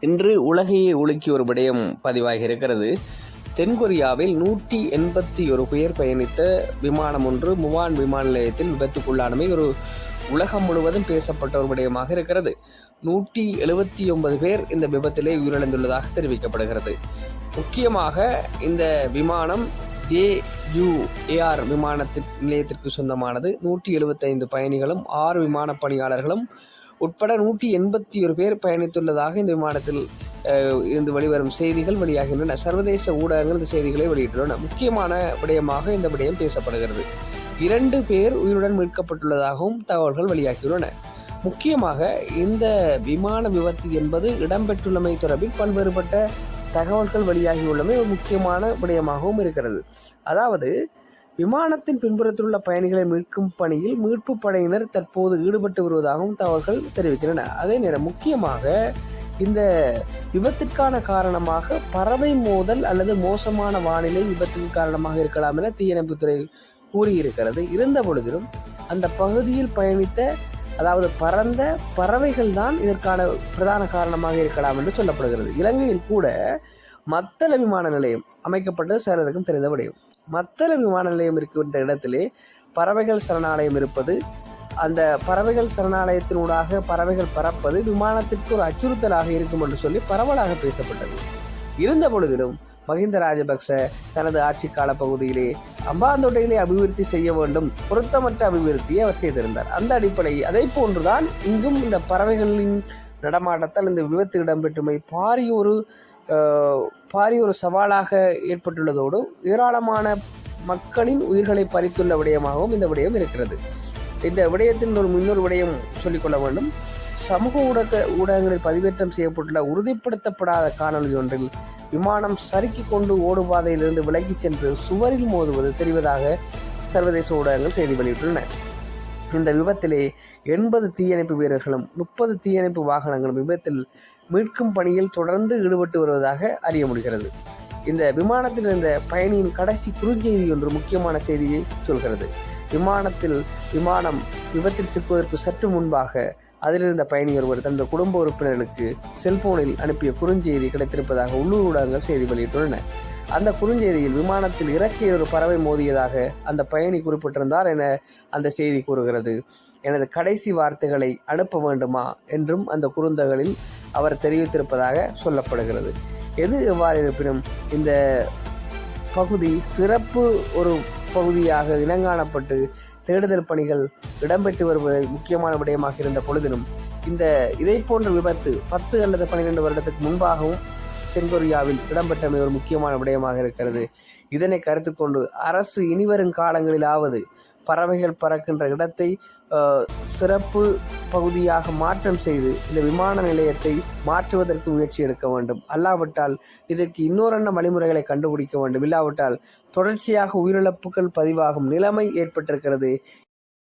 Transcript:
இன்று உலகையே உலுக்கி ஒரு விடயம் பதிவாகி இருக்கிறது தென்கொரியாவில் நூற்றி எண்பத்தி ஒரு பேர் பயணித்த விமானம் ஒன்று முவான் விமான நிலையத்தில் விபத்துக்குள்ளானமை ஒரு உலகம் முழுவதும் பேசப்பட்ட ஒரு விடயமாக இருக்கிறது. நூற்றி எழுபத்தி ஒன்பது பேர் இந்த விபத்திலே உயிரிழந்துள்ளதாக தெரிவிக்கப்படுகிறது. முக்கியமாக இந்த விமானம் ஜே ஏஆர் விமானத்தின் நிலையத்திற்கு சொந்தமானது. நூற்றி எழுபத்தைந்து பயணிகளும் ஆறு விமான பணியாளர்களும் உட்பட நூற்றி எண்பத்தி ஒரு பேர் பயணித்துள்ளதாக இந்த விமானத்தில் இருந்து வெளிவரும் செய்திகள் வெளியாகின்றன. சர்வதேச ஊடகங்கள் இந்த செய்திகளை வெளியிட்டுள்ளன. முக்கியமான விடயமாக இந்த விடயம் பேசப்படுகிறது. இரண்டு பேர் உயிருடன் மீட்கப்பட்டுள்ளதாகவும் தகவல்கள் வெளியாகியுள்ளன. முக்கியமாக இந்த விமான விபத்து என்பது இடம்பெற்றுள்ளமை தொடர்பில் பல்வேறுபட்ட தகவல்கள் வெளியாகியுள்ளமை ஒரு முக்கியமான விடயமாகவும் இருக்கிறது. அதாவது விமானத்தின் பின்புறத்தில் உள்ள பயணிகளை மீட்கும் பணியில் மீட்பு படையினர் தற்போது ஈடுபட்டு வருவதாகவும் தகவல்கள் தெரிவிக்கின்றன. அதே நேரம் முக்கியமாக இந்த விபத்திற்கான காரணமாக பறவை மோதல் அல்லது மோசமான வானிலை விபத்துக்கு காரணமாக இருக்கலாம் என தீயணைப்புத்துறை கூறியிருக்கிறது. இருந்த பொழுதிலும் அந்த பகுதியில் பயணித்த அதாவது பறந்த பறவைகள் தான் இதற்கான பிரதான காரணமாக இருக்கலாம் என்று சொல்லப்படுகிறது. இலங்கையில் கூட மத்தள விமான நிலையம் அமைக்கப்பட்டது சிலருக்கும் தெரிந்த விடயம். மத்தள விமான நிலையம் இருக்கின்ற இடத்திலே பறவைகள் சரணாலயம் இருப்பது அந்த பறவைகள் சரணாலயத்தினூடாக பறவைகள் பறப்பது விமானத்திற்கு ஒரு அச்சுறுத்தலாக இருக்கும் என்று சொல்லி பரவலாக பேசப்பட்டது. இருந்த பொழுதிலும் மஹிந்த ராஜபக்ச தனது ஆட்சி கால பகுதியிலே அம்பாந்தோட்டையிலே அபிவிருத்தி செய்ய வேண்டும் பொருத்தமற்ற அபிவிருத்தியை அவர் செய்திருந்தார். அந்த அடிப்படை அதை போன்றுதான் இங்கும் இந்த பறவைகளின் நடமாட்டத்தால் இந்த விபத்து இடம்பெற்றுமை பாரிய ஒரு பாரிய ஒரு சவாலாக ஏற்பட்டுள்ளதோடு ஏராளமான மக்களின் உயிர்களை பறித்துள்ள விடயமாகவும் இந்த விடயம் இருக்கிறது. இந்த விடயத்தின் ஒரு முன்னொரு விடயம் சொல்லிக்கொள்ள வேண்டும். சமூக ஊடக ஊடகங்களில் பதிவேற்றம் செய்யப்பட்டுள்ள உறுதிப்படுத்தப்படாத காணொளி ஒன்றில் விமானம் சறுக்கி கொண்டு ஓடுபாதையிலிருந்து விலகி சென்று சுவரில் மோதுவது தெரிவதாக சர்வதேச ஊடகங்கள் செய்தி வெளியிட்டுள்ளன. இந்த விபத்திலே எண்பது தீயணைப்பு வீரர்களும் முப்பது தீயணைப்பு வாகனங்களும் விபத்தில் மீட்கும் பணியில் தொடர்ந்து ஈடுபட்டு வருவதாக அறிய முடிகிறது. இந்த விமானத்தில் இருந்த பயணியின் கடைசி குறுஞ்செய்தி ஒன்று முக்கியமான செய்தியை சொல்கிறது. விமானத்தில் விமானம் விபத்தில் சிக்குவதற்கு சற்று முன்பாக அதிலிருந்த பயணி ஒருவர் தனது குடும்ப உறுப்பினர்களுக்கு செல்போனில் அனுப்பிய குறுஞ்செய்தி கிடைத்திருப்பதாக உள்ளூர் ஊடகங்கள் செய்தி வெளியிட்டுள்ளன. அந்த குறுஞ்செய்தியில் விமானத்தில் இறக்கிய ஒரு பறவை மோதியதாக அந்த பயணி குறிப்பிட்டிருந்தார் என அந்த செய்தி கூறுகிறது. எனது கடைசி வார்த்தைகளை அனுப்ப வேண்டுமா என்றும் அந்த குறுந்தகளில் அவர் தெரிவித்திருப்பதாக சொல்லப்படுகிறது. எது எவ்வாறு இருப்பினும் இந்த பகுதி சிறப்பு ஒரு பகுதியாக இனங்காணப்பட்டு தேடுதல் பணிகள் இடம்பெற்று வருவது முக்கியமான விடயமாக இருந்த பொழுதிலும் இந்த இதை போன்ற விபத்து பத்து அல்லது பன்னிரெண்டு வருடத்துக்கு முன்பாகவும் தென்கொரியாவில் இடம்பெற்றமை ஒரு முக்கியமான விடயமாக இருக்கிறது. இதனை கருத்து கொண்டு அரசு இனிவரும் காலங்களிலாவது பறவைகள் பறக்கின்ற இடத்தை சிறப்பு பகுதியாக மாற்றம் செய்து இந்த விமான நிலையத்தை மாற்றுவதற்கு முயற்சி எடுக்க வேண்டும். அல்லாவிட்டால் இதற்கு இன்னொரென்ன வழிமுறைகளை கண்டுபிடிக்க வேண்டும். இல்லாவிட்டால் தொடர்ச்சியாக உயிரிழப்புகள் பதிவாகும் நிலைமை ஏற்பட்டிருக்கிறது.